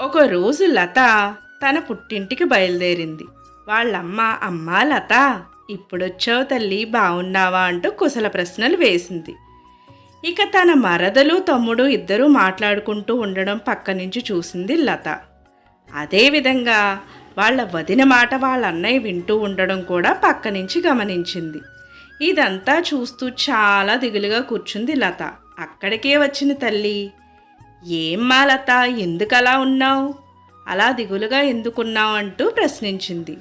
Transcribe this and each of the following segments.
ఒకరోజు లత తన పుట్టింటికి బయలుదేరింది. వాళ్ళమ్మ అమ్మా లత ఇప్పుడొచ్చావు తల్లి బాగున్నావా అంటూ కుశల ప్రశ్నలు వేసింది. ఇక తన మరదలు తమ్ముడు ఇద్దరూ మాట్లాడుకుంటూ ఉండడం పక్క నుంచి చూసింది లత. అదేవిధంగా వాళ్ళ వదిన మాట వాళ్ళ అన్నయ్య వింటూ ఉండడం కూడా పక్క నుంచి గమనించింది. ఇదంతా చూస్తూ చాలా దిగులుగా కూర్చుంది లత. అక్కడికే వచ్చిన తల్లి ఏం లత ఎందుకలా ఉన్నావు? అలా దిగులుగా ఎందుకున్నావు అంటూ ప్రశ్నించింది.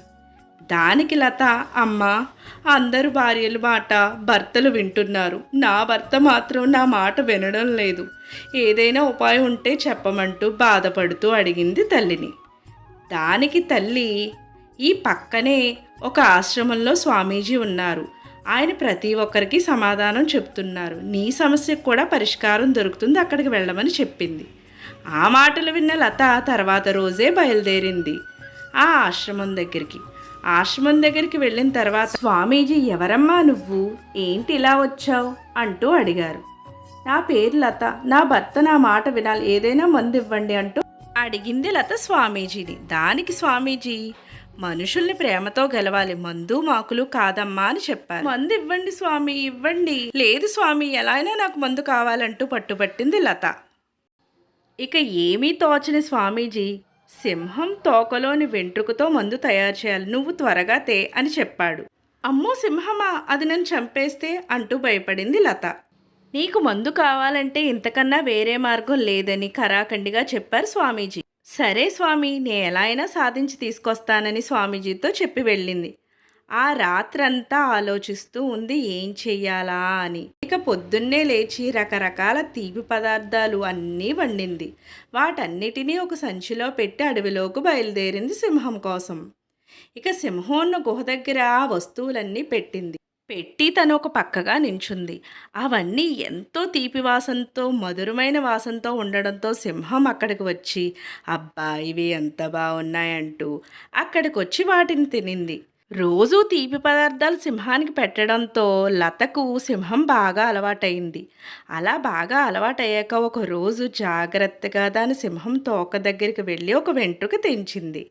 దానికి లత అమ్మ అందరు భార్యల మాట భర్తలు వింటున్నారు. నా భర్త మాత్రం నా మాట వినడం లేదు. ఏదైనా ఉపాయం ఉంటే చెప్పమంటూ బాధపడుతూ అడిగింది తల్లిని. దానికి తల్లి ఈ పక్కనే ఒక ఆశ్రమంలో స్వామీజీ ఉన్నారు. ఆయన ప్రతి ఒక్కరికి సమాధానం చెప్తున్నారు. నీ సమస్యకు కూడా పరిష్కారం దొరుకుతుంది అక్కడికి వెళ్ళమని చెప్పింది. ఆ మాటలు విన్న లత తర్వాత రోజే బయలుదేరింది. ఆ ఆశ్రమం దగ్గరికి. ఆశ్రమం దగ్గరికి వెళ్ళిన తర్వాత స్వామీజీ ఎవరమ్మా నువ్వు? ఏంటి ఇలా వచ్చావు? అంటూ అడిగారు. నా పేరు లత. నా భర్త నా మాట వినాలి. ఏదైనా మందు ఇవ్వండి అంటూ అడిగింది లత స్వామీజీని. దానికి స్వామీజీ మనుషుల్ని ప్రేమతో గెలవాలి. మందు మాకులు కాదమ్మా అని చెప్పారు. మందు ఇవ్వండి స్వామి ఇవ్వండి. లేదు స్వామి ఎలా అయినా నాకు మందు కావాలంటూ పట్టుబట్టింది లత. ఇక ఏమీ తోచని స్వామీజీ సింహం తోకలోని వెంట్రుకతో మందు తయారు చేయాలి. నువ్వు త్వరగా తే అని చెప్పాడు. అమ్మో సింహమా అది నన్ను చంపేస్తే అంటూ భయపడింది లత. నీకు మందు కావాలంటే ఇంతకన్నా వేరే మార్గం లేదని కరాకండిగా చెప్పారు స్వామీజీ. సరే స్వామి నేను ఎలా అయినా సాధించి తీసుకొస్తానని స్వామీజీతో చెప్పి వెళ్ళింది. ఆ రాత్రంతా ఆలోచిస్తూ ఉంది ఏం చెయ్యాలా అని. ఇక పొద్దున్నే లేచి రకరకాల తీపి పదార్థాలు అన్నీ వండింది. వాటన్నిటినీ ఒక సంచిలో పెట్టి అడవిలోకి బయలుదేరింది సింహం కోసం. ఇక సింహం ఉన్న గుహ దగ్గర ఆ వస్తువులన్నీ పెట్టింది. పెట్టి తను ఒక పక్కగా నించుంది. అవన్నీ ఎంతో తీపి వాసనతో మధురమైన వాసనతో ఉండడంతో సింహం అక్కడికి వచ్చి అబ్బా ఇవి ఎంత బాగున్నాయంటూ అక్కడికి వచ్చి వాటిని తినింది. రోజూ తీపి పదార్థాలు సింహానికి పెట్టడంతో లతకు సింహం బాగా అలవాటైంది అలా బాగా అలవాటయ్యాక ఒక రోజు జాగ్రత్తగా దాని సింహం తోక దగ్గరికి వెళ్ళి ఒక వెంట్రుక తెంచింది.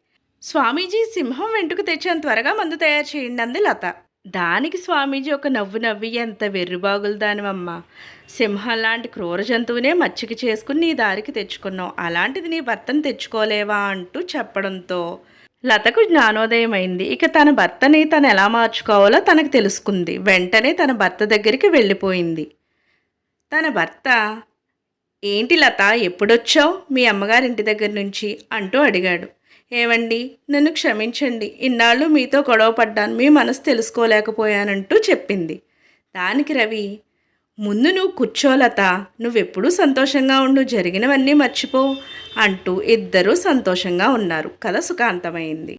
స్వామీజీ సింహం వెంట్రుక తెచ్చేంత త్వరగా మందు తయారు చేయండి అంది లత. దానికి స్వామీజీ ఒక నవ్వు నవ్వి ఎంత వెర్రిబాగులు దానివమ్మ సింహం లాంటి క్రూర జంతువునే మచ్చిక చేసుకుని నీ దారికి తెచ్చుకున్నావు. అలాంటిది నీ భర్తను తెచ్చుకోలేవా అంటూ చెప్పడంతో లతకు జ్ఞానోదయం అయింది ఇక తన భర్తని తను ఎలా మార్చుకోవాలో తనకు తెలుసుకుంది. వెంటనే తన భర్త దగ్గరికి వెళ్ళిపోయింది. తన భర్త ఏంటి లత ఎప్పుడొచ్చావు మీ అమ్మగారింటి దగ్గర నుంచి? అంటూ అడిగాడు. ఏవండి? నన్ను క్షమించండి. ఇన్నాళ్ళు మీతో గొడవ పడ్డాను. మీ మనసు తెలుసుకోలేకపోయానంటూ చెప్పింది. దానికి రవి ముందు నువ్వు కూర్చోలత నువ్వెప్పుడూ సంతోషంగా ఉండు. జరిగినవన్నీ మర్చిపో అంటూ ఇద్దరూ సంతోషంగా ఉన్నారు. కథ సుఖాంతమైంది.